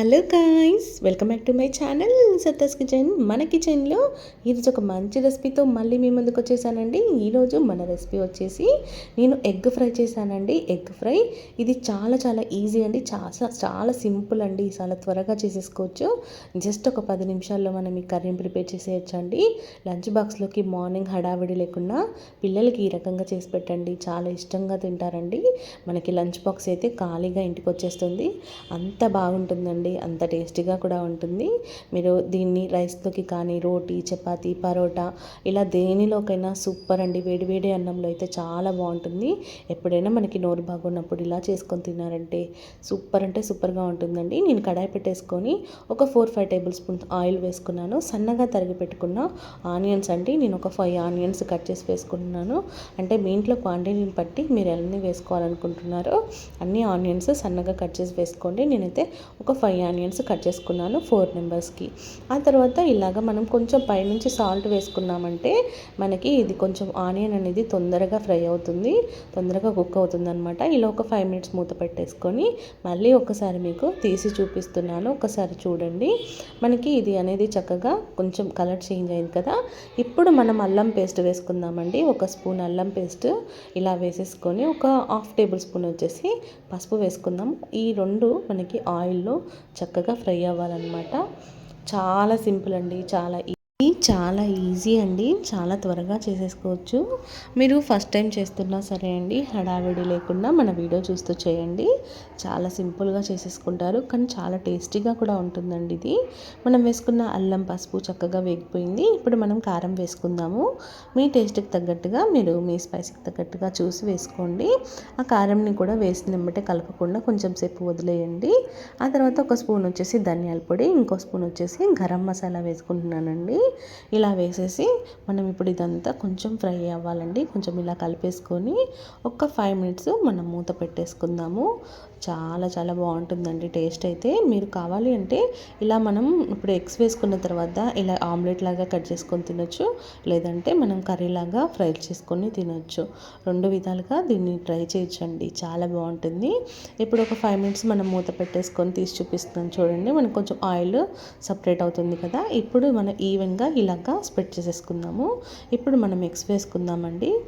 Hello guys welcome back to my channel Satta's kitchen మన కిచెన్లో ఈరోజు ఒక మంచి రెసిపీతో మళ్ళీ మీ ముందుకు వచ్చేసానండి. ఈరోజు మన రెసిపీ వచ్చేసి నేను ఎగ్ ఫ్రై చేశానండి. ఎగ్ ఫ్రై ఇది చాలా చాలా ఈజీ అండి. చాలా చాలా సింపుల్ అండి. చాలా త్వరగా చేసేసుకోవచ్చు. జస్ట్ ఒక పది నిమిషాల్లో మనం ఈ కర్రీని ప్రిపేర్ చేసేయచ్చు అండి లంచ్ బాక్స్లోకి మార్నింగ్ హడావిడి లేకుండా పిల్లలకి ఈ రకంగా చేసి పెట్టండి. చాలా ఇష్టంగా తింటారండి. మనకి లంచ్ బాక్స్ అయితే ఖాళీగా ఇంటికి వచ్చేస్తుంది. అంత బాగుంటుందండి. అండి. అంత టేస్టీగా కూడా ఉంటుంది. మీరు దీన్ని రైస్లోకి కానీ రోటీ చపాతీ పరోటా ఇలా దేనిలోకైనా సూపర్ అండి. వేడివేడి అన్నంలో అయితే చాలా బాగుంటుంది. ఎప్పుడైనా మనకి నోరు బాగున్నప్పుడు ఇలా చేసుకొని తిన్నారంటే సూపర్ అంటే సూపర్గా ఉంటుందండి. నేను కడాయి పెట్టేసుకొని ఒక four five table spoon oil వేసుకున్నాను. సన్నగా తరిగి పెట్టుకున్న ఆనియన్స్ అండి. నేను ఒక ఫైవ్ ఆనియన్స్ కట్ చేసి వేసుకుంటున్నాను. అంటే మీ ఇంట్లో క్వాంటిటీని బట్టి మీరు ఎన్ని వేసుకోవాలనుకుంటున్నారో అన్ని ఆనియన్స్ సన్నగా కట్ చేసి వేసుకోండి. నేనైతే ఒక ఫైవ్ ఫైవ్ ఆనియన్స్ కట్ చేసుకున్నాను ఫోర్ మెంబర్స్కి. ఆ తర్వాత ఇలాగ మనం కొంచెం పైనుంచి సాల్ట్ వేసుకున్నామంటే మనకి ఇది కొంచెం ఆనియన్ అనేది తొందరగా ఫ్రై అవుతుంది తొందరగా కుక్ అవుతుంది అనమాట ఇలా ఒక ఫైవ్ మినిట్స్ మూత పెట్టేసుకొని మళ్ళీ ఒకసారి మీకు తీసి చూపిస్తున్నాను. ఒకసారి చూడండి. మనకి ఇది అనేది చక్కగా కొంచెం కలర్ చేంజ్ అయింది కదా. ఇప్పుడు మనం అల్లం పేస్ట్ వేసుకుందామండి. ఒక స్పూన్ అల్లం పేస్ట్ ఇలా వేసేసుకొని ఒక హాఫ్ టేబుల్ స్పూన్ వచ్చేసి పసుపు వేసుకుందాం. ఈ రెండు మనకి ఆయిల్లో చక్కగా ఫ్రై అవ్వాలన్నమాట. చాలా సింపుల్ అండి చాలా చాలా ఈజీ అండి. చాలా త్వరగా చేసేసుకోవచ్చు. మీరు ఫస్ట్ టైం చేస్తున్నా సరే అండి హడావిడి లేకుండా మన వీడియో చూస్తూ చేయండి. చాలా సింపుల్గా చేసేసుకుంటారు. కానీ చాలా టేస్టీగా కూడా ఉంటుందండి ఇది. మనం వేసుకున్న అల్లం పసుపు చక్కగా వేగిపోయింది. ఇప్పుడు మనం కారం వేసుకుందాము. మీ టేస్ట్కి తగ్గట్టుగా మీరు మీ స్పైసీకి తగ్గట్టుగా చూసి వేసుకోండి. ఆ కారంని కూడా వేసిన వెంబటే కలపకుండా కొంచెం సేపు వదిలేయండి. ఆ తర్వాత ఒక స్పూన్ వచ్చేసి ధనియాల పొడి ఇంకో స్పూన్ వచ్చేసి గరం మసాలా వేసుకుంటున్నానండి. ఇలా వేసేసి మనం ఇప్పుడు ఇదంతా కొంచెం ఫ్రై అవ్వాలండి. కొంచెం ఇలా కలిపేసుకొని ఒక ఫైవ్ మినిట్స్ మనం మూత పెట్టేసుకుందాము. చాలా చాలా బాగుంటుందండి టేస్ట్ అయితే. మీరు కావాలి అంటే ఇలా మనం ఇప్పుడు ఎగ్స్ వేసుకున్న తర్వాత ఇలా ఆమ్లెట్ లాగా కట్ చేసుకొని తినొచ్చు. లేదంటే మనం కర్రీలాగా ఫ్రై చేసుకొని తినొచ్చు. రెండు విధాలుగా దీన్ని ట్రై చేయొచ్చండి. చాలా బాగుంటుంది. ఇప్పుడు ఒక ఫైవ్ మినిట్స్ మనం మూత పెట్టేసుకొని తీసి చూపిస్తున్నాం చూడండి. మనకు కొంచెం ఆయిల్ సపరేట్ అవుతుంది కదా. ఇప్పుడు మనం ఈవెన్గా ఇలాగా స్ప్రెడ్ చేసేసుకుందాము. ఇప్పుడు మనం ఎగ్స్ వేసుకుందామండి.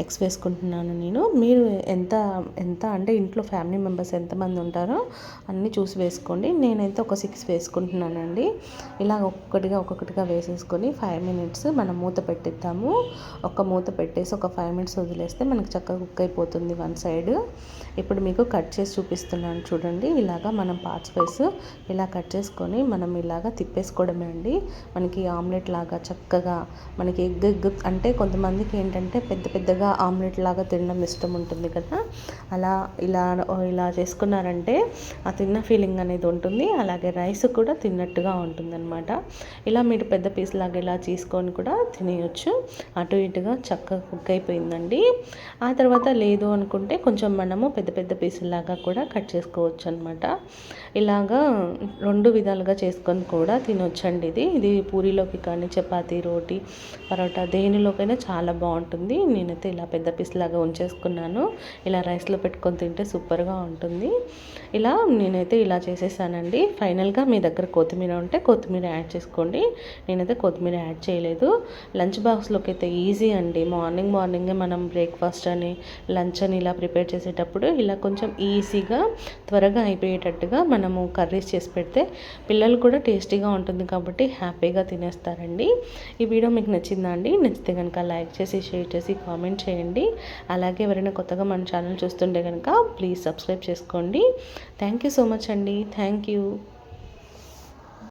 ఎగ్స్ వేసుకుంటున్నాను నేను. మీరు ఎంత ఎంత అంటే ఇంట్లో ఫ్యామిలీ మెంబర్స్ ఎంతమంది ఉంటారో అన్నీ చూసి వేసుకోండి. నేనైతే ఒక సిక్స్ వేసుకుంటున్నానండి. ఇలా ఒక్కొక్కటిగా ఒక్కొక్కటిగా వేసేసుకొని ఫైవ్ మినిట్స్ మనం మూత పెట్టిద్దాము. ఒక మూత పెట్టేసి ఒక ఫైవ్ మినిట్స్ వదిలేస్తే మనకి చక్కగా కుక్ అయిపోతుంది వన్ సైడ్ ఇప్పుడు మీకు కట్ చేసి చూపిస్తున్నాను చూడండి. ఇలాగా మనం పార్ట్స్ వైస్ ఇలా కట్ చేసుకొని మనం ఇలాగా తిప్పేసుకోవడమే అండి. మనకి ఆమ్లెట్ లాగా చక్కగా మనకి ఎగ్ ఎగ్ అంటే కొంతమందికి ఏంటంటే పెద్ద పెద్దగా ఆమ్లెట్ లాగా తినడం ఇష్టం ఉంటుంది కదా. అలా ఇలా ఇలా చేసుకున్నారంటే ఆ తిన్న ఫీలింగ్ అనేది ఉంటుంది. అలాగే రైస్ కూడా తిన్నట్టుగా ఉంటుందన్నమాట. ఇలా మీరు పెద్ద పీస్ లాగా ఇలా తీసుకొని కూడా తినేయచ్చు. అటు ఇటుగా చక్కగా కుక్ అయిపోయిందండి. ఆ తర్వాత లేదు అనుకుంటే కొంచెం మనము పెద్ద పెద్ద పీసులాగా కూడా కట్ చేసుకోవచ్చు అనమాట ఇలాగా రెండు విధాలుగా చేసుకొని కూడా తినొచ్చండి ఇది. ఇది పూరీలోకి కానీ చపాతి రోటీ పరోటా దేనిలోకైనా చాలా బాగుంటుంది. నేనైతే ఇలా పెద్ద పీస్ లాగా ఉంచేసుకున్నాను. ఇలా రైస్లో పెట్టుకొని తింటే సూపర్గా ఉంటుంది. ఇలా నేనైతే ఇలా చేసేసానండి. ఫైనల్గా మీ దగ్గర కొత్తిమీర ఉంటే కొత్తిమీర యాడ్ చేసుకోండి. నేనైతే కొత్తిమీర యాడ్ చేయలేదు. లంచ్ బాక్స్లోకి అయితే ఈజీ అండి. మార్నింగ్ మార్నింగే మనం బ్రేక్ఫాస్ట్ అని లంచ్ అని ఇలా ప్రిపేర్ చేసేటప్పుడు ఇలా కొంచెం ఈజీగా త్వరగా అయిపోయేటట్టుగా మనము కర్రీస్ చేసి పెడితే పిల్లలు కూడా టేస్టీగా ఉంటుంది కాబట్టి హ్యాపీగా తినేస్తారు. చేస్తారండి ఈ వీడియో మీకు నచ్చిందా అండి? నచ్చితే కనుక లైక్ చేసి షేర్ చేసి కామెంట్ చేయండి. అలాగే ఎవరైనా కొత్తగా మన ఛానల్ చూస్తుంటే కనుక ప్లీజ్ సబ్స్క్రైబ్ చేసుకోండి. థ్యాంక్ యూ సో మచ్ అండి. Thank you.